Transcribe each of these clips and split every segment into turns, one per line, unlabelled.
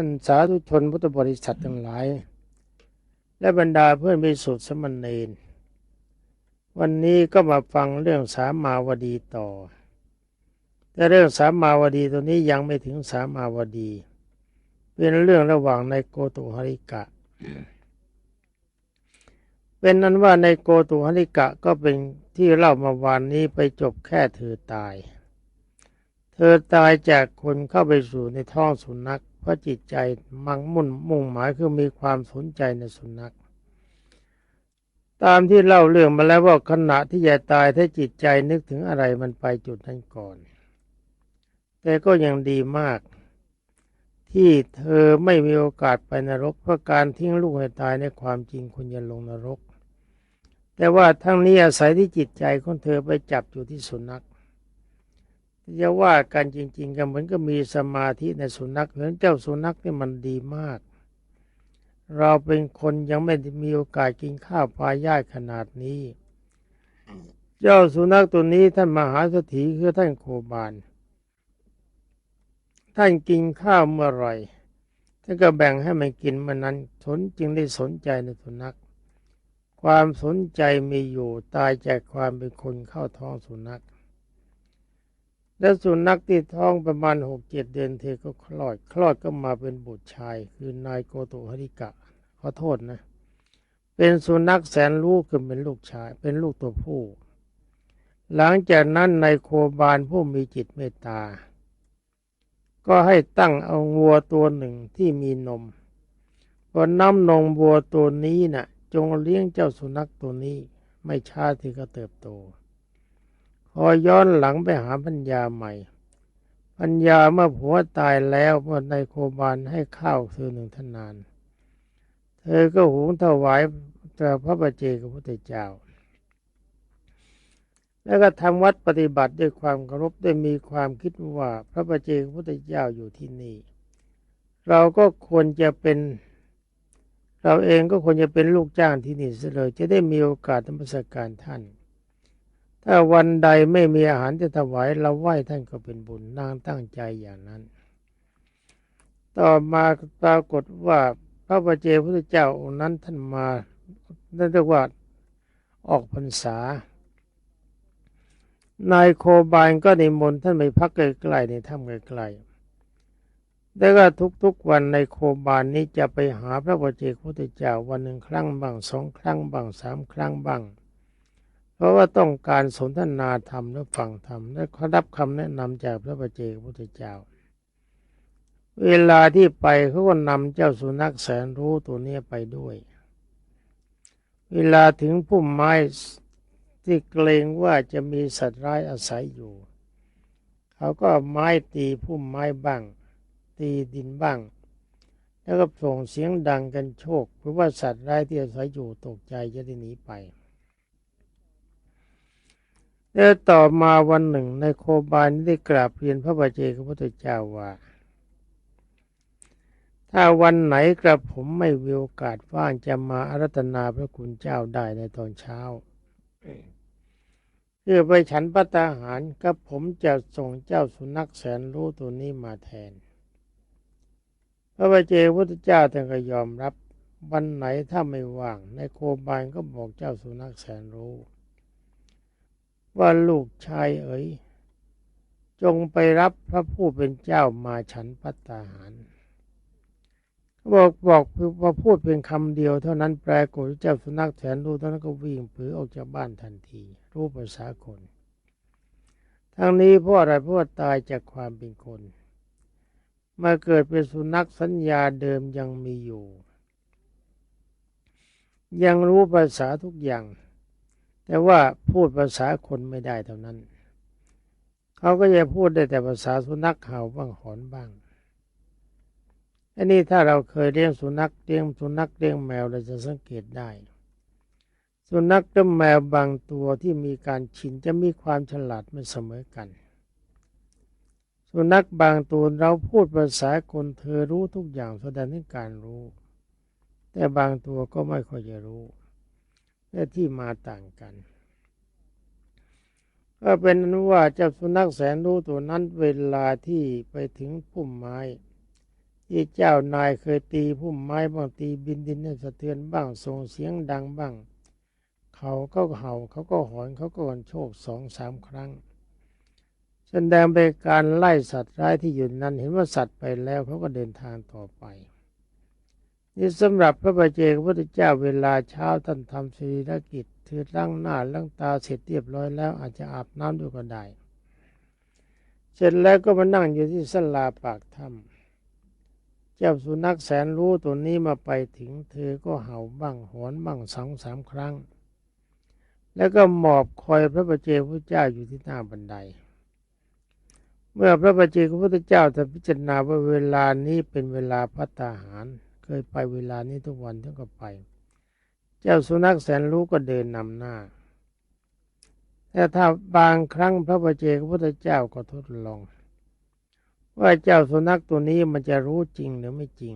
ท่านสาธุชนพุทธบริษัททั้งหลาย และบรรดาเพื่อนมิสุทธสมณเณรวันนี้ก็มาฟังเรื่องสามาวดีต่อ แต่เรื่องสามาวดีตัวนี้ยังไม่ถึงสามาวดี เป็นเรื่องระหว่างในโกตุหริกะ เป็นนั้นว่าในโกตุหริกะก็เป็นที่เล่ามาวานนี้ไปจบแค่เธอตาย เธอตายจากคนเข้าไปสู่ในท้องสุนัข เพราะจิตใจมังมุ่นมุ่งหมายคือมีความสนใจในสุนัข ตามที่เล่าเรื่องมาแล้วว่าขณะที่จะตายถ้าจิตใจนึกถึงอะไรมันไปจุดนั้นก่อน แต่ก็ยังดีมาก ที่เธอไม่มีโอกาสไปนรกเพราะการทิ้งลูกให้ตายในความจริงคุณจะลงนรก แต่ว่าทั้งนี้อาศัยที่จิตใจของเธอไปจับอยู่ที่สุนัข จะว่ากันจริง ๆกันเหมือนก็มีสมาธิในสุนัขเหมือนเจ้าสุนัขนี่มันดีมาก เราเป็นคนยังไม่มีโอกาสกินข้าวปลาย่ายขนาดนี้ เจ้าสุนัขตัวนี้ท่านมหาสถีคือท่านโคบานท่านกินข้าวเมื่อไรท่านก็แบ่งให้มันกินเมื่อนั้นสนจึงได้สนใจในสุนัข ความสนใจมีอยู่ตายจากความเป็นคนเข้าท้องสุนัข และสุนัขที่ท้องประมาณหกเจ็ดเดือนเธอก็คลอด คลอดก็มาเป็นบุตรชาย คือนายโกโตหริกะ ขอโทษนะ เป็นสุนัขแสนรู้คือเป็นลูกชาย เป็นลูกตัวผู้ หลังจากนั้นนายโคบานผู้มีจิตเมตตา ก็ให้ตั้งเอาวัวตัวหนึ่งที่มีนมพอน้ำนมวัวตัวนี้นะ่ะ จงเลี้ยงเจ้าสุนัขตัวนี้ ไม่ช้าที่ก็เติบโต พอย้อนหลังไปหาปัญญาใหม่ ปัญญาเมื่อผัวตายแล้วเมื่อนโคบานให้ข้าวเธอหนึ่งทนาน เธอก็หุงถวายต่อพระบัจเจกพระพุทธเจ้า แล้วก็ทำวัดปฏิบัติด้วยความเคารพด้วยมีความคิดว่าพระบัจเจกพระพุทธเจ้าอยู่ที่นี่ เราก็ควรจะเป็นเราเองก็ควรจะเป็นลูกจ้างที่นี่เสียเลยจะได้มีโอกาสธรรมสการท่าน ถ้าวันใดไม่มีอาหารจะถวายเราไหว้ท่านก็เป็นบุญนางตั้งใจอย่างนั้น ต่อมาปรากฏว่าพระบัจเจพระพุทธเจ้าองค์นั้นท่านมานั่นเรียกว่าออกพรรษานายโคบานก็นิมนต์ท่านไปพักใกล้ๆในถ้ำไกลๆแล้วก็ทุกๆวันในโคบานนี้จะไปหาพระบัจเจพุทธเจ้าวันหนึ่งครั้งบ้างสองครั้งบ้างสามครั้งบ้าง เพราะว่าต้องการสนทนาธรรมและฟังธรรมและเขารับคำแนะนำจากพระบัจเจกพุทธเจ้า เวลาที่ไปเขาก็นำเจ้าสุนัขแสนรู้ตัวนี้ไปด้วย เวลาถึงพุ่มไม้ที่เกรงว่าจะมีสัตว์ร้ายอาศัยอยู่ เขาก็ไม้ตีพุ่มไม้บ้าง ตีดินบ้าง แล้วก็ส่งเสียงดังกันโชคเพราะว่าสัตว์ร้ายที่อาศัยอยู่ตกใจจะได้หนีไป แล้วต่อมาวันหนึ่งในโคบานได้กราบเรียนพระบาเจกพระพุทธเจ้าว่าถ้าวันไหนกระผมไม่มีโอกาสว่างจะมาอารัตนาพระคุณเจ้าได้ในตอนเช้าเพื่อไปฉันพัตตาหารกับผมจะส่งเจ้าสุนัขแสนรู้ตัวนี้มาแทน พระบาเจกพุทธเจ้าท่านก็ยอมรับ วันไหนถ้าไม่ว่าง ในโคบานก็บอกเจ้าสุนัขแสนรู้ ว่าลูกชายเอ๋ยจงไปรับพระผู้เป็นเจ้ามาฉันพัตตาหารบอกบอกพอพูดเป็นคำเดียว เท่านั้นแปลกฏเจ้าสุนัขแสนรู้เท่านั้นก็วิ่งผือออกจากบ้านทันที รู้ภาษาคนทั้งนี้เพราะอะไรเพราะว่าตายจากความเป็นคน มาเกิดเป็นสุนัขสัญญาเดิมยังมีอยู่ ยังรู้ภาษาทุกอย่าง แต่ว่าพูดภาษาคนไม่ได้เท่านั้น เขาก็จะพูดได้แต่ภาษาสุนัขเห่าบ้างหอนบ้างอันนี้ถ้าเราเคยเลี้ยงสุนัขเลี้ยงสุนัขเลี้ยงแมวเราจะสังเกตได้ สุนัขกับแมวบางตัวที่มีการชินจะมีความฉลาดไม่เสมอกัน สุนัขบางตัวเราพูดภาษาคนเธอรู้ทุกอย่างแสดงถึงการรู้ แต่บางตัวก็ไม่ค่อยจะรู้ และที่มาต่างกัน ก็เป็นนั้นว่าเจ้าสุนัขแสนรู้ตัวนั้นเวลาที่ไปถึงพุ่มไม้ที่เจ้านายเคยตีพุ่มไม้บ้างตีบินดินสะเทือนบ้างส่งเสียงดังบ้าง เขาก็เห่าเขาก็หอนเขาก็กันโชคสองสามครั้งแสดงเป็นการไล่สัตว์ร้ายที่อยู่นั้น เห็นว่าสัตว์ไปแล้วเขาก็เดินทางต่อไป นี่สำหรับพระบาเจกพระพุทธเจ้าเวลาเช้าท่านทำศีลกิจถือล้างหน้าล้างตาเสร็จเรียบร้อยแล้วอาจจะอาบน้ำด้วยก็ได้ เสร็จแล้วก็มานั่งอยู่ที่สลาปากถ้ำเจ้าสุนัขแสนรู้ตัวนี้มาไปถึงเธอก็เห่าบ้างหอนบ้างสองสามครั้ง แล้วก็หมอบคอยพระบาเจกพระเจ้าอยู่ที่หน้าบันได เมื่อพระบาเจกพระพุทธเจ้าจะพิจารณาว่าเวลานี้เป็นเวลาพัตตาหาร เคยไปเวลานี้ทุกวันท่านก็ไป เจ้าสุนัขแสนรู้ก็เดินนำหน้า แต่ถ้าบางครั้งพระบาเจกพระพุทธเจ้าก็ทดลอง ว่าเจ้าสุนัขตัวนี้มันจะรู้จริงหรือไม่จริง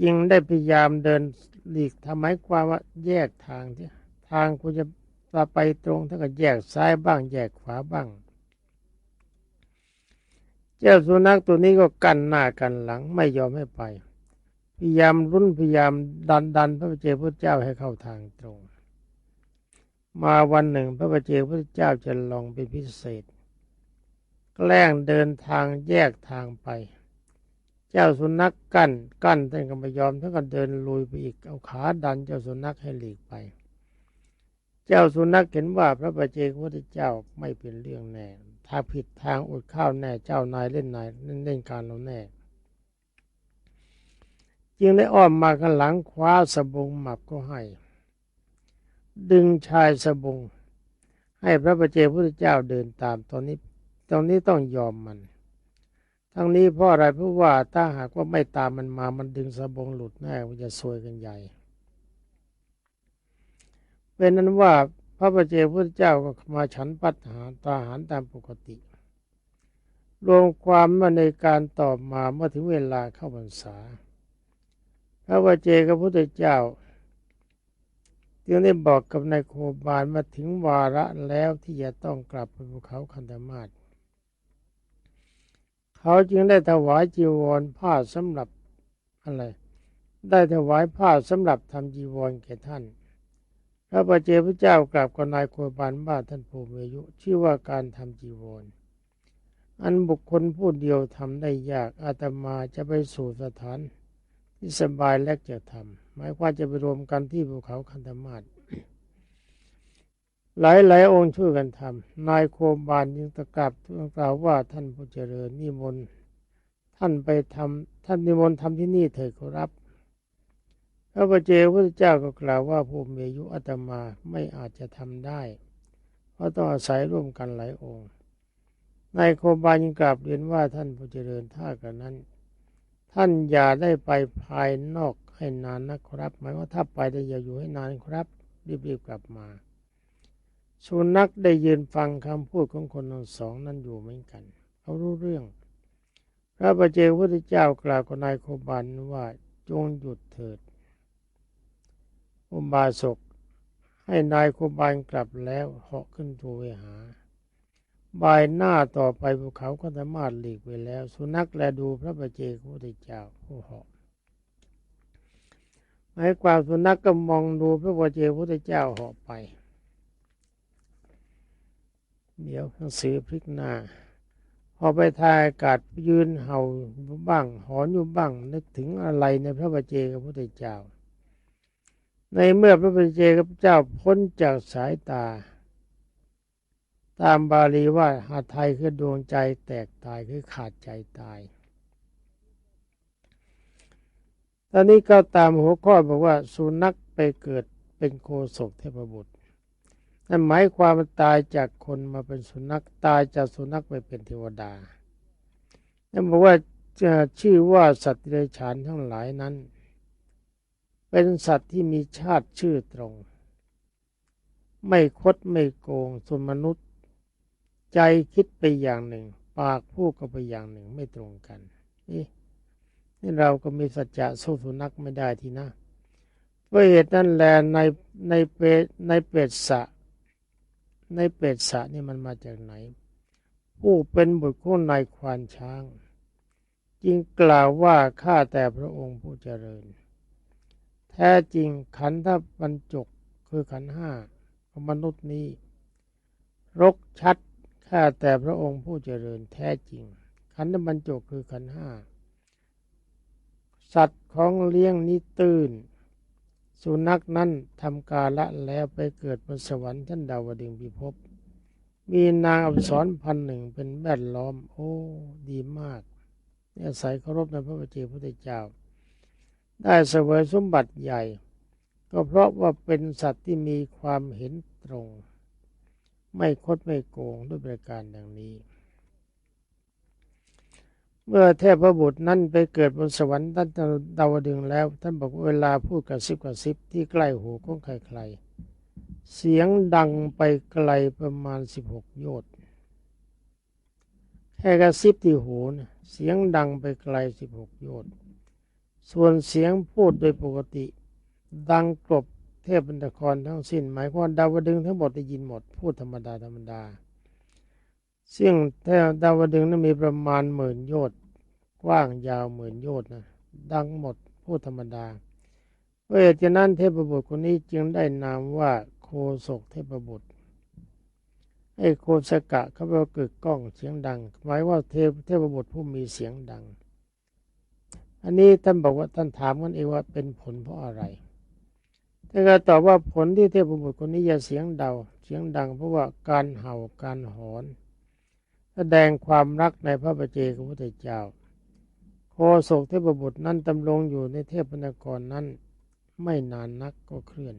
จริงได้พยายามเดินหลีกทำไมความว่าแยกทางที่ทางคุณจะไปตรงถ้าก็แยกซ้ายบ้าง แยกขวาบ้าง เจ้าสุนัขตัวนี้ก็กันหน้ากันหลังไม่ยอมให้ไป พยายามรุ่นพยายามดันดันพระเจ้าพระเจ้าให้เข้าทางตรง มาวันหนึ่งพระเจ้าพระเจ้าจะลองเป็นพิเศษ แกล้งเดินทางแยกทางไป เจ้าสุนัขกกั้นกั้นท่านก็ไม่ยอมท่านก็เดินลุยไปอีกเอาขาดันเจ้าสุนัขให้หลีกไป เจ้าสุนัขเห็นว่าพระประเจกพระเจ้าไม่เป็นเรื่องแน่ ถ้าผิดทางอดข้าวแน่เจ้านายเล่นนายเล่นเล่นการเราแน่ จึงได้อ้อมมาข้างหลังคว้าสบงหมับก็ให้ ดึงชายสบง ให้พระประเจกพระเจ้าเดินตามตอนนี้ตอนนี้ต้องยอมมัน ทั้งนี้เพราะอะไรเพราะว่าถ้าหากว่าไม่ตามมันมามันดึงสบงหลุดแน่มันจะซวยกันใหญ่เป็นนั้นว่าพระประเจกพระเจ้าก็มาฉันปัตหาตาหารตามปกติ รวมความมาในการตอบมาเมื่อถึงเวลาเข้าพรรษา ระประเจกพระพุทธเจ้าจึงได้บอกกับนายโคบาลมาถึงวาระแล้วที่จะต้องกลับไปภูเขาคันธมาศเขาจึงได้ถวายจีวรผ้าสำหรับอะไร ได้ถวายผ้าสำหรับทำจีวรแก่ท่าน พระประเจพระเจ้ากราบกับนายโคบาลบ้าท่านภูมิอายุ ชื่อว่าการทำจีวร อันบุคคลผู้เดียวทำได้ยากอาตมาจะไปสู่สถาน ที่สบายและจะทำหมายความจะไปรวมกันที่ภูเขาคันธมาศหลายหลายองค์ช่วยกันทำนายโคบาลยังตะกราบกล่าวว่าท่านผู้เจริญนิมนต์ท่านไปทำท่านนิมนต์ทำที่นี่เถิดขอรับพระประเจพระเจ้าก็กล่าวว่าผู้มีอายุอาตมาไม่อาจจะทำได้ เพราะต้องอาศัยร่วมกันหลายองค์นายโคบาลยังกราบเรียนว่าท่านผู้เจริญท่ากันนั้น ท่านอย่าได้ไปภายนอกให้นานนะครับ หมายว่าถ้าไปได้อย่าอยู่ให้นานครับ รีบๆกลับมาสุนัขได้ยืนฟังคำพูดของคนทั้งสองนั้นอยู่เหมือนกันเขารู้เรื่อง พระประเจกพุทธเจ้ากล่าวกับนายโคบันว่าจงหยุดเถิด อุบาสกให้นายโคบันกลับแล้วเหาะขึ้นทูเวหา บายหน้าต่อไปภูเขาก็สามารถหลีกไปแล้ว สุนัขแลดูพระประเจกพุทธเจ้าผู้เหาะหมายความสุนัขกก็มองดูพระประเจกพุทธเจ้าเหาะไป เดี๋ยวหนังสือพลิกหน้าพอไปทายอากาศยืนเห่าบ้าง หอนอยู่บ้าง นึกถึงอะไรในพระบาเจกพระพุทธเจ้า ในเมื่อพระบาเจกับเจ้าพ้นจากสายตา ตามบาลีว่าหาไทยคือดวงใจแตกตายคือขาดใจตาย ตอนนี้ก็ตามหัวข้อบอกว่าสุนัขไปเกิดเป็นโคศกเทพบุตร นั่นหมายความว่าตายจากคนมาเป็นสุนัขตายจากสุนัขไปเป็นเทวดา นั่นบอกว่าจะชื่อว่าสัตว์เดรัจฉานทั้งหลายนั้น เป็นสัตว์ที่มีชาติชื่อตรง ไม่คดไม่โกงส่วนมนุษย์ ใจคิดไปอย่างหนึ่ง ปากพูดก็ไปอย่างหนึ่งไม่ตรงกัน นี่นี่เราก็มีสัจจะสู้สุนัขไม่ได้ทีนะเพราะเหตุนั้นแลในในเปในเป็ดสะ ในเป็ดสะนี่มันมาจากไหน ผู้เป็นบุตรของนายควานช้าง จึงกล่าวว่าข้าแต่พระองค์ผู้เจริญ แท้จริงขันธบรรจกคือขันห้าของมนุษย์นี้ รกชัด ข้าแต่พระองค์ผู้เจริญแท้จริง ขันธบรรจกคือขันธ์ห้า สัตว์ของเลี้ยงนี้ตื้นสุนัขนั้นทำกาละแล้วไปเกิดบนสวรรค์ชั้นดาวดึงพิภพมีนางอับสรพันหนึ่งเป็นแวดล้อม โอ้ดีมากเนี่ยอาศัยเคารพในพระบัจเจพุทธเจ้า ได้เสวยสมบัติใหญ่ ก็เพราะว่าเป็นสัตว์ที่มีความเห็นตรง ไม่คดไม่โกงด้วยประการดังนี้ เมื่อเทพบุตรนั้นไปเกิดบนสวรรค์ท่านดาวดึงแล้ว ท่านบอกว่าเวลาพูดกระซิบกระซิบที่ใกล้หูของใครๆ เสียงดังไปไกลประมาณสิบหกโยชน์แค่กระซิบที่หูนะเสียงดังไปไกลสิบหกโยชน์ส่วนเสียงพูดโดยปกติ ดังกลบ เทพบรรครทั้งสิ้น หมายความดาวดึงทั้งหมดได้ยินหมด พูดธรรมดาธรรมดา ซึ่งดาวดึงนั้นมีประมาณหมื่นโยชน์กว้างยาวหมื่นโยชน์นะดังหมดพูดธรรมดาเพราะเหตุฉะนั้นเทพบุตรคนนี้จึงได้นามว่าโคศกเทพบุตรไอ้โคสกะเขาบอกกึกก้องเสียงดัง หมายว่าเทพเทพบุตรผู้มีเสียงดัง อันนี้ท่านบอกว่าท่านถามกันเองว่าเป็นผลเพราะอะไร ท่านก็ตอบว่าผลที่เทพบุตรคนนี้จะเสียงเดาเสียงดัง เพราะว่าการเห่าการหอนแสดงความรักในพระบัจเจกพุทธเจ้า โคศกเทพบุตรนั้นดำรงอยู่ในเทพนครนั้น ไม่นานนักก็เคลื่อน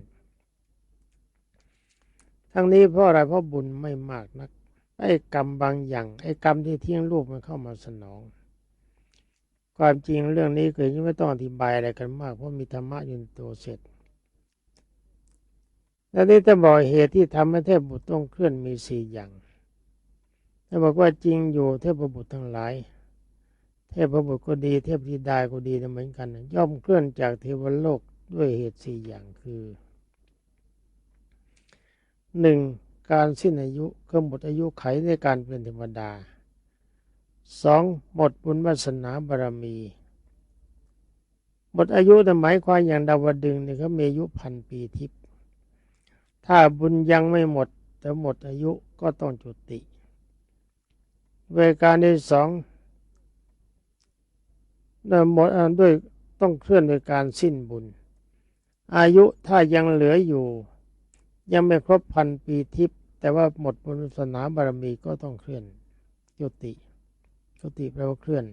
ทั้งนี้เพราะอะไรเพราะบุญไม่มากนัก ไอ้กรรมบางอย่าง ไอ้กรรมที่เที่ยงรูปมันเข้ามาสนอง ความจริงเรื่องนี้เกิดยังไม่ต้องอธิบายอะไรกันมาก เพราะมีธรรมะอยู่ในตัวเสร็จ แล้วนี่จะบอกเหตุที่ทำให้เทพบุตรต้องเคลื่อนมีสี่อย่างถ้าบอกว่าจริงอยู่เทพบุตรทั้งหลาย เทพบุตรก็ดี เทพธิดาก็ดีเหมือนกัน ย่อมเคลื่อนจากเทวโลกด้วยเหตุสี่อย่างคือหนึ่งการสิ้นอายุก็หมดอายุไขในการเป็นเทวดาสองหมดบุญวาสนาบารมี หมดอายุแต่หมายความอย่างดาวดึงเนี่ยเขามีอายุพันปีทิพย์ ถ้าบุญยังไม่หมดแต่หมดอายุก็ต้องจุติเวการที่สองหมดด้วยต้องเคลื่อนโดยการสิ้นบุญ อายุถ้ายังเหลืออยู่ ยังไม่ครบพันปีทิพย์แต่ว่าหมดบุญวาสนาบารมีก็ต้องเคลื่อนจุติจุติแปลว่าเคลื่อน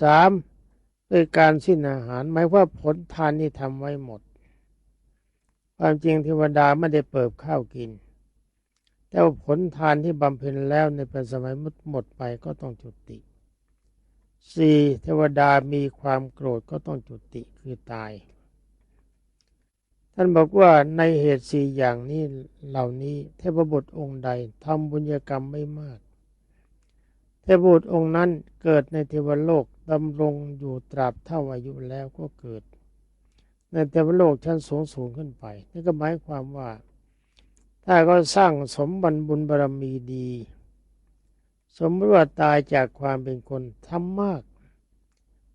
สามด้วยการสิ้นอาหารหมายว่าผลทานที่ทำไว้หมด ความจริงเทวดาไม่ได้เปิดข้าวกิน แต่ว่าผลทานที่บำเพ็ญแล้วในเป็นสมัยมุดหมดไปก็ต้องจุติสี่เทวดามีความโกรธก็ต้องจุติคือตาย ท่านบอกว่าในเหตุสี่อย่างนี้เหล่านี้เทพบุตรองค์ใดทำบุญกรรมไม่มาก เทพบุตรองค์นั้นเกิดในเทวโลกดำรงอยู่ตราบเท่าอายุแล้วก็เกิด ในเทวโลกชั้นสูงสูงขึ้นไปนี่ก็หมายความว่า ถ้าก็สร้างสมบัติบุญบารมีดี สมมติว่าตายจากความเป็นคนทำมาก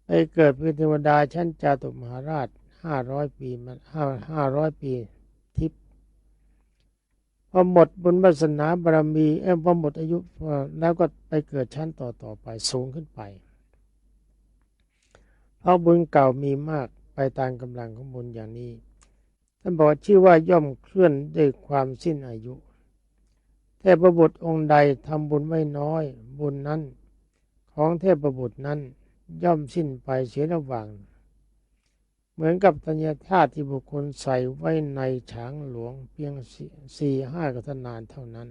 ไปเกิดเป็นเทวดาชั้นจาตุมหาราชห้าร้อยปีมันห้าห้าร้อยปีทิพย์พอหมดบุญวาสนาบารมีเอ้พอหมดอายุแล้วก็ไปเกิดชั้นต่อต่อไปสูงขึ้นไปเพราะบุญเก่ามีมาก ตามกำลังของบุญอย่างนี้ ท่านบอกชื่อว่าย่อมเคลื่อนด้วยความสิ้นอายุเทพบุตรองค์ใดทำบุญไม่น้อย บุญนั้น ของเทพบุตรนั้นย่อมสิ้นไปเสียระหว่าง เหมือนกับธัญชาติที่บุคคลใส่ไว้ในฉางหลวงเพียงสี่ห้ากทนานเท่านั้น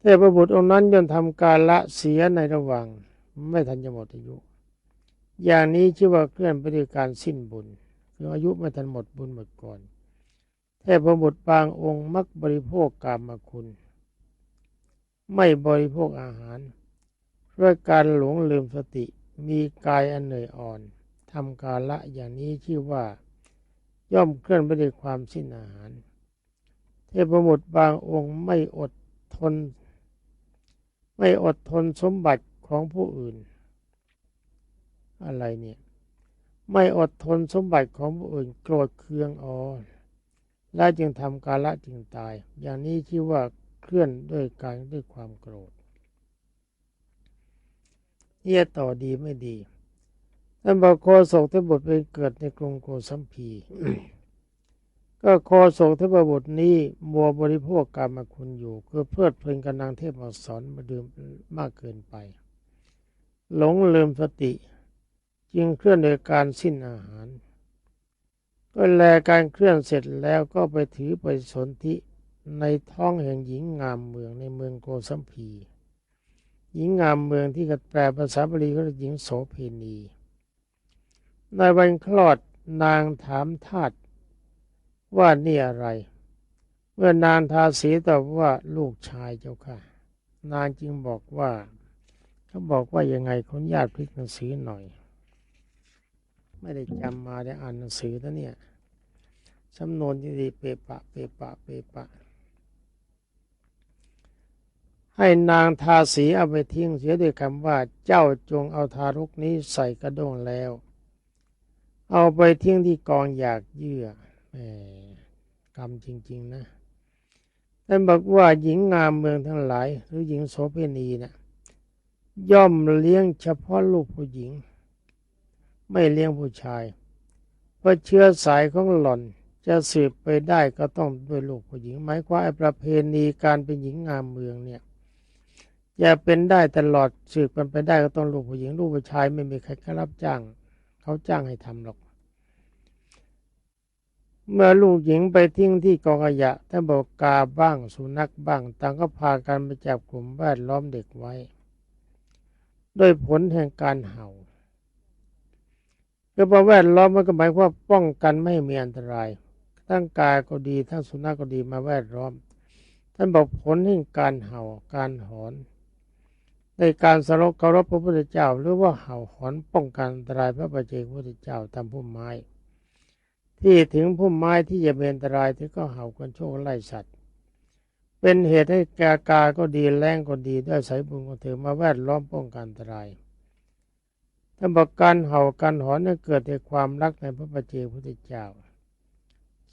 เทพบุตรองค์นั้นย่อมทำการละเสียในระหว่าง ไม่ทันจะหมดอายุ อย่างนี้ชื่อว่าเคลื่อนไปด้วยการสิ้นบุญคืออายุไม่ทันหมดบุญหมดก่อน เทพบุตรบางองค์มักบริโภคกามคุณ ไม่บริโภคอาหารด้วยการหลงลืมสติมีกายอันเหนื่อยอ่อนทำกาละอย่างนี้ชื่อว่า ย่อมเคลื่อนไปด้วยความสิ้นอาหาร เทพบุตรบางองค์ไม่อดทน ไม่อดทนสมบัติของผู้อื่น อะไรเนี่ย ไม่อดทนสมบัติของผู้อื่นโกรธเคืองอ๋อและจึงทำกาละจึงตาย อย่างนี้ชื่อว่าเคลื่อนด้วยการด้วยความโกรธเนี่ยต่อดีไม่ดีท่านบอกโคศกทบทเป็นเกิดในกรุงโกสัมพี ก็โคศกทบทนี้มัวบริโภคกรรมคุณอยู่ คือเพลิดเพลินกับนางเทพอักษรมาดื่มมากเกินไป หลงลืมสติ จึงเคลื่อนโดยการสิ้นอาหาร ก็แลการเคลื่อนเสร็จแล้วก็ไปถือไปสนธิในท้องแห่งหญิงงามเมืองในเมืองโกสัมพี หญิงงามเมืองที่กแปลภาษาบาลีก็เรียกหญิงโสเพณีในวันคลอดนางถามทาตว่านี่อะไร เมื่อนางทาสีตอบว่าลูกชายเจ้าค่ะ นางจึงบอกว่าเขาบอกว่ายังไงคนญาติพลิกหนังสือหน่อย ไม่ได้จำมาได้อ่านหนังสือนะเนี่ยสำนวนที่ดีเปปะ เปปะ เปปะ ให้นางทาสีเอาไปทิ้งเสียด้วยคำว่า เจ้าจงเอาทารกนี้ใส่กระด้งแล้ว เอาไปทิ้งที่กองอยากเยื่อแหมกรรมจริง ๆ นะท่านบอกว่าหญิงงามเมืองทั้งหลาย หรือหญิงโสเภณีนะย่อมเลี้ยงเฉพาะลูกผู้หญิง ไม่เลี้ยงผู้ชาย เพราะเชื้อสายของหล่อนจะสืบไปได้ก็ต้องด้วยลูกผู้หญิงหมายความไอ้ประเพณีการเป็นหญิงงามเมืองเนี่ยจะเป็นได้ตลอดสืบกันไปได้ก็ต้องลูกผู้หญิงลูกผู้ชายไม่มีใครรับจ้าง เขาจ้างให้ทำหรอก เมื่อลูกหญิงไปทิ้งที่กองขยะท่านบอกกาบ้างสุนัขบ้างต่างก็พากันไปจับกลุ่มแวดล้อมเด็กไว้ ด้วยผลแห่งการเห่า คือพอแวดล้อมมันก็หมายว่าป้องกันไม่ให้มีอันตราย ทั้งกายก็ดีทั้งสุนัขก็ดีมาแวดล้อม ท่านบอกผลแห่งการเห่าการหอน ในการสรบเคารพพระพุทธเจ้า หรือว่าเห่าหอนป้องกันอันตรายพระประเจกพระพุทธเจ้าตามพุ่มไม้ ที่ถึงพุ่มไม้ที่จะเป็นอันตรายที่ก็เห่ากันโชคไล่สัตว์เป็นเหตุให้กากาก็ดีแรงก็ดีด้วยสายบุญของเธอมาแวดล้อมป้องกันอันตราย ถ้าบอกการเห่าการหอนนั้นเกิดจากความรักในพระประเจกพุทธเจ้า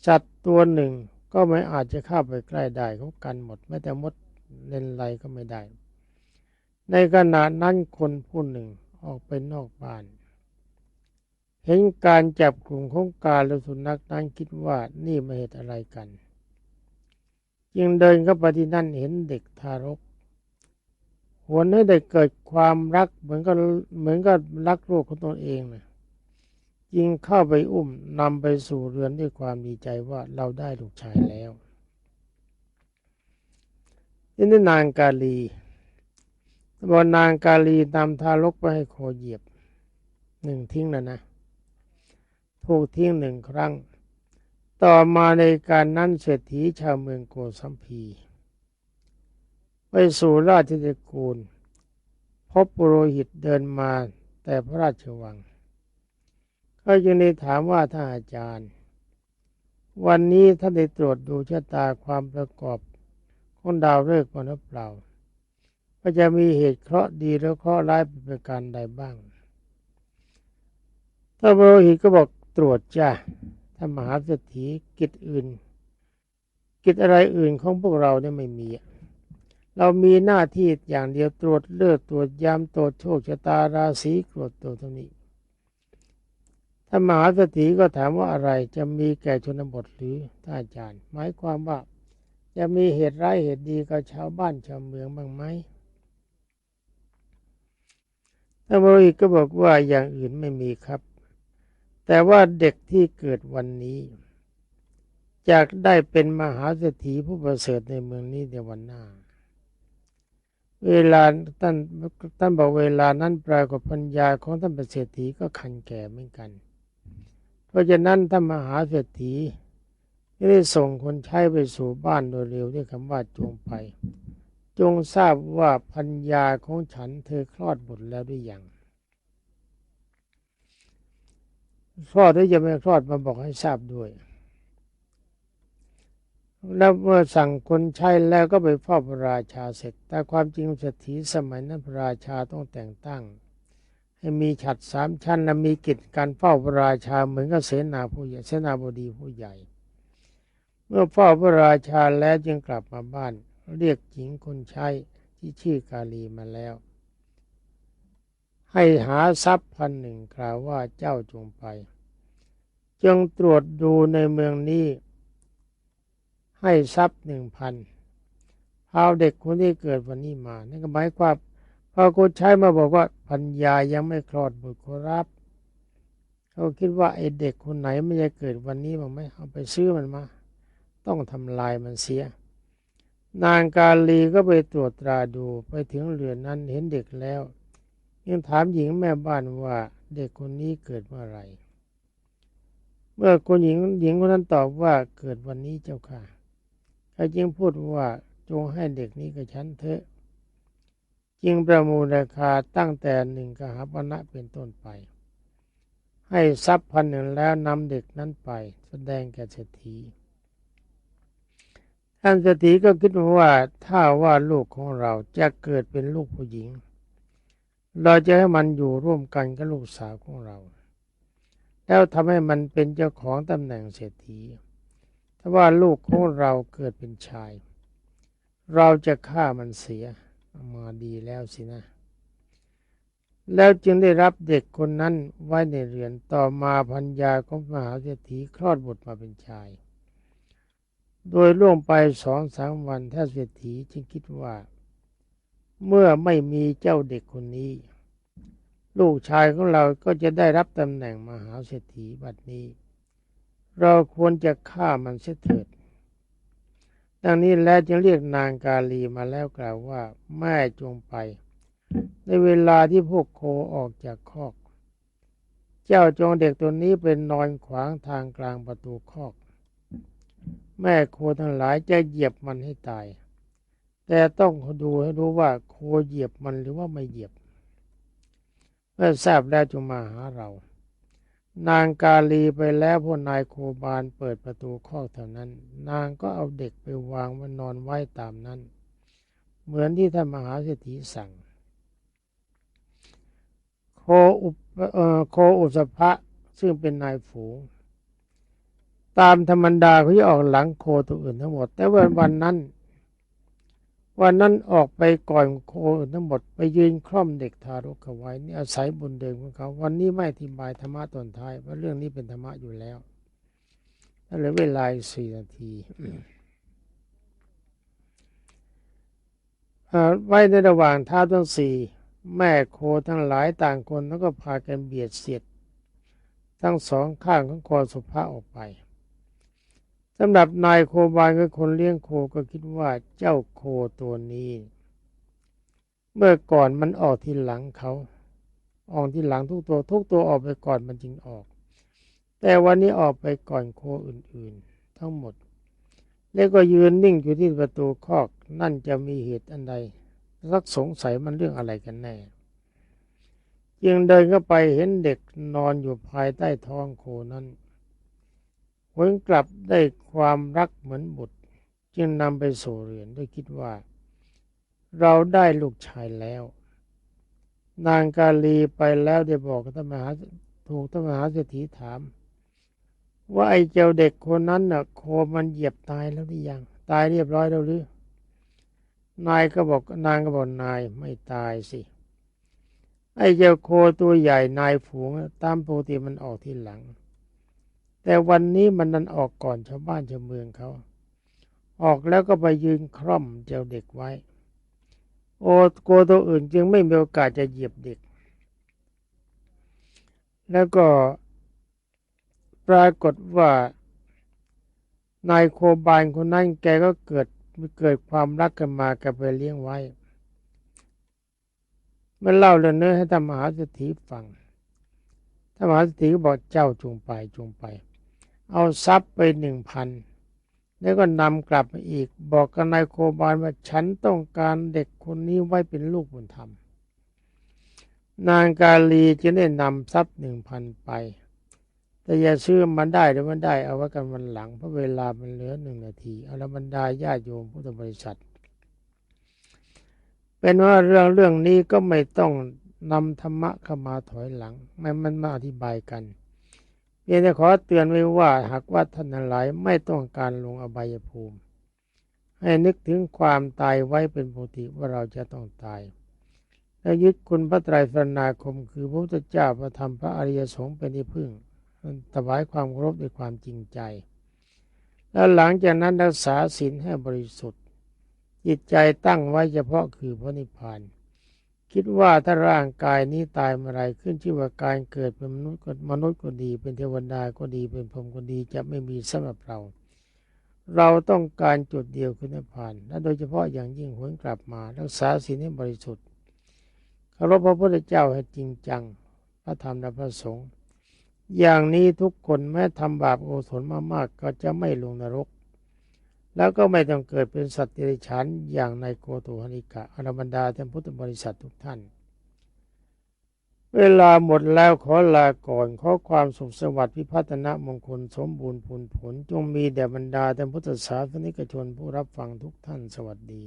สัตว์ตัวหนึ่งก็ไม่อาจจะเข้าไปใกล้ได้เขากันหมดแม้แต่มดเล่นไรก็ไม่ได้ ในขณะนั้นคนผู้หนึ่งออกไปนอกบ้าน เห็นการจับกลุ่มของกาและสุนัขนั้นคิดว่านี่มาเหตุอะไรกัน จึงเดินเข้าไปที่นั่นเห็นเด็กทารก หวนให้เด็กเกิดความรักเหมือนกับเหมือนกับรักลูกของตนเองนะยิงเข้าไปอุ้มนำไปสู่เรือนด้วยความดีใจว่าเราได้ลูกชายแล้วนี่นางกาลีบอนางกาลีนำทารกไปให้โคเหยียบหนึ่งทิ้งแล้วนะถูกทิ้งหนึ่งครั้ง ต่อมาในการนั้นเศรษฐีชาวเมืองโกสัมพี ไปสู่ราชตระกูล พบปุโรหิตเดินมาแต่พระราชวัง ก็จึงได้ถามว่าท่านอาจารย์ วันนี้ท่านได้ตรวจดูชะตาความประกอบของดาวฤกษ์มาหรือเปล่าก็จะมีเหตุเคราะห์ดีและเคราะห์ร้ายเป็นประการใดบ้างถ้าบรหิตก็บอกตรวจจ้าถ้ามหาเศรษฐีกิจอื่น กิจอะไรอื่นของพวกเราเนี่ยไม่มี เรามีหน้าที่อย่างเดียวตรวจเลือดตรวจยามตรวจโชคชะตาราศีตรวจตัวตรงนี้ถ้ามหาเศรษฐีก็ถามว่าอะไรจะมีแก่ชนบทหรือท่านอาจารย์ หมายความว่า จะมีเหตุร้ายเหตุดีกับชาวบ้านชาวเมืองบ้างไหมท่านบริก็บอกว่าอย่างอื่นไม่มีครับ แต่ว่าเด็กที่เกิดวันนี้จากได้เป็นมหาเศรษฐีผู้ประเสริฐในเมืองนี้ในวันหน้า เวลาท่านท่านบอกเวลานั้นปรากฏปัญญาของท่านประเศรษฐีก็คันแก่เหมือนกัน เพราะฉะนั้นท่านมหาเศรษฐีได้ส่งคนใช้ไปสู่บ้านโดยเร็วด้วยคำว่าจงไป จงทราบว่าพัญญาของฉันเธอคลอดบุตรแล้วหรือยังคลอดหรือยังไม่คลอดมาบอกให้ทราบด้วย แล้วเมื่อสั่งคนใช้แล้วก็ไปเฝ้าพระราชาเสร็จ แต่ความจริงเศรษฐีสมัยนั้นพระราชาต้องแต่งตั้ง ให้มีฉัดสามชั้นและมีกิจการเฝ้าพระราชาเหมือนกับเสนาผู้ใหญ่เสนาบดีผู้ใหญ่ เมื่อเฝ้าพระราชาแล้วจึงกลับมาบ้าน เรียกหญิงคนใช้ที่ชื่อกาลีมาแล้ว ให้หาทรัพย์พันหนึ่งกล่าวว่าเจ้าจงไป จงตรวจดูในเมืองนี้ ให้ทรัพย์หนึ่งพันพาเด็กคนที่เกิดวันนี้มา นั่นก็หมายความพอคนใช้มาบอกว่าพัญญายังไม่คลอดบุตรครับ เขาคิดว่าไอ้เด็กคนไหนไม่จะเกิดวันนี้บ้างไหมเอาไปซื้อมันมา ต้องทำลายมันเสีย นางกาลีก็ไปตรวจตราดูไปถึงเรือนนั้นเห็นเด็กแล้ว ยังถามหญิงแม่บ้านว่าเด็กคนนี้เกิดเมื่อไรเมื่อคนหญิงหญิงคนนั้นตอบว่าเกิดวันนี้เจ้าค่ะ เขาจึงพูดว่าจงให้เด็กนี้กับฉันเถอะจึงประมูลราคาตั้งแต่หนึ่งกหาปณะเป็นต้นไป ให้ทรัพย์พันหนึ่งแล้วนำเด็กนั้นไป แสดงแก่เศรษฐีท่านเศรษฐีก็คิดว่าถ้าว่าลูกของเราจะเกิดเป็นลูกผู้หญิง เราจะให้มันอยู่ร่วมกันกับลูกสาวของเรา แล้วทำให้มันเป็นเจ้าของตำแหน่งเศรษฐี ว่าลูกของเราเกิดเป็นชาย เราจะฆ่ามันเสียมาดีแล้วสินะ แล้วจึงได้รับเด็กคนนั้นไว้ในเรือนต่อมาพัญญาของมหาเศรษฐีคลอดบุตรมาเป็นชาย โดยล่วงไปสองสามวันท่านเศรษฐีจึงคิดว่า เมื่อไม่มีเจ้าเด็กคนนี้ ลูกชายของเราก็จะได้รับตำแหน่งมหาเศรษฐีบัดนี้ เราควรจะฆ่ามันเสียเถิด ดังนี้แล้วจึงเรียกนางกาลีมาแล้วกล่าวว่า แม่จงไป ในเวลาที่พวกโคออกจากคอก เจ้าจงเด็กตัวนี้เป็นนอนขวางทางกลางประตูคอก แม่โคทั้งหลายจะเหยียบมันให้ตาย แต่ต้องดูให้รู้ว่าโคเหยียบมันหรือว่าไม่เหยียบ เมื่อทราบแล้วจงมาหาเรา นางกาลีไปแล้วพอนายโคบาลเปิดประตูคอกเท่านั้น นางก็เอาเด็กไปวางไว้นอนไว้ตามนั้น เหมือนที่ท่านมหาเศรษฐีสั่ง โคอุปโคอุสภะซึ่งเป็นนายฝูง ตามธรรมดาเขาจะออกหลังโคตัวอื่นทั้งหมด แต่วันวันนั้น วันนั้นออกไปก่อนโคทั้งหมดไปยืนคล่อมเด็กทารกเอาไว้นี่อาศัยบุญเดิมของเขา วันนี้ไม่อธิบายธรรมะตอนท้ายเพราะเรื่องนี้เป็นธรรมะอยู่แล้วแล้วเหลือเวลาสี่นาทีไว้ในระหว่างท้าทั้งสี่แม่โคทั้งหลายต่างคนแล้วก็พากันเบียดเสียด ทั้งสองข้างของคอสุภาออกไป สำหรับนายโคบานคือคนเลี้ยงโคก็คิดว่าเจ้าโคตัวนี้ เมื่อก่อนมันออกที่หลังเขาออกที่หลังทุกตัวทุกตัวออกไปก่อนมันจึงออก แต่วันนี้ออกไปก่อนโคอื่นๆ ทั้งหมด แล้วก็ยืนนิ่งอยู่ที่ประตูคอกนั่นจะมีเหตุอันใดรักสงสัยมันเรื่องอะไรกันแน่จึงเดินเข้าไปเห็นเด็กนอนอยู่ภายใต้ท้องโคนั้น ผลกลับได้ความรักเหมือนบุตร จึงนำไปสู่เรือนด้วยคิดว่า เราได้ลูกชายแล้ว นางกาลีไปแล้วได้บอกกับธรรมหาถูกธรรมหาเศรษฐีถาม ว่าไอ้เจ้าเด็กคนนั้นน่ะโคมันเหยียบตายแล้วหรือยัง ตายเรียบร้อยแล้วหรือนายก็บอกนางก็บอกนายไม่ตายสิ ไอ้เจ้าโคตัวใหญ่นายฝูงตามปกติมันออกที่หลัง แต่วันนี้มันนั้นออกก่อนชาวบ้านชาวเมืองเขา ออกแล้วก็ไปยืนคร่อมเจ้าเด็กไว้ โอโกตัวอื่นจึงไม่มีโอกาสจะเหยียบเด็ก แล้วก็ปรากฏว่านายโคบานคนนั้นแกก็เกิดเกิดความรักกันมากับไปเลี้ยงไว้มันเล่าเรื่องนี้ให้ธรรมหาสถีฟังธรรมหาสถีก็บอกเจ้าจงไปจงไป เอาทรัพย์ไปหนึ่งพันแล้วก็นำกลับมาอีก บอกกับนายโคบาลว่าฉันต้องการเด็กคนนี้ไว้เป็นลูกบุญธรรม นางกาลีจึงได้นำทรัพย์หนึ่งพันไป แต่อย่าซื้อมันได้หรือมันได้ เอาไว้กันวันหลังเพราะเวลามันเหลือหนึ่งนาทีเอาละบรรดาญาโยมพุทธบริษัท เป็นว่าเรื่องเรื่องนี้ก็ไม่ต้องนำธรรมะเข้ามาถอยหลังไม่มันมาอธิบายกัน ยงแต่ขอเตือนไว้ว่าหากว่าท่านหลายไม่ต้องการลงอบายภูมิ ให้นึกถึงความตายไว้เป็นปกติว่าเราจะต้องตาย และยึดคุณพระไตรสรณาคม คือพระพุทธเจ้าพระธรรมพระอริยสงฆ์เป็นที่พึ่งถวายความเคารพด้วยความจริงใจ แล้วหลังจากนั้นรักษาศีลให้บริสุทธิ์ จิตใจตั้งไว้เฉพาะคือพระนิพพาน คิดว่าถ้าร่างกายนี้ตายเมื่อไรขึ้นชื่อว่าการเกิดเป็นมนุษย์ก็มนุษย์ก็ดี เป็นเทวดาก็ดีเป็นพรหมก็ดีจะไม่มีสำหรับเรา เราต้องการจุดเดียวคือนิพพาน และโดยเฉพาะอย่างยิ่งหวนกลับมารักษาศีลให้บริสุทธิ์เคารพพระพุทธเจ้าให้จริงจัง พระธรรมและพระสงฆ์อย่างนี้ทุกคนแม้ทำบาปโอสนมามากก็จะไม่ลงนรก แล้วก็ไม่ต้องเกิดเป็นสัตว์เดรัจฉานอย่างในโกตุหนิกะอรบรรดาท่านพุทธบริษัททุกท่าน เวลาหมดแล้วขอลาก่อนขอความสุขสวัสดิ์พิพัฒนมงคลสมบูรณ์ผลผล จงมีแด่บรรดาท่านพุทธศาสนิกชนผู้รับฟังทุกท่านสวัสดี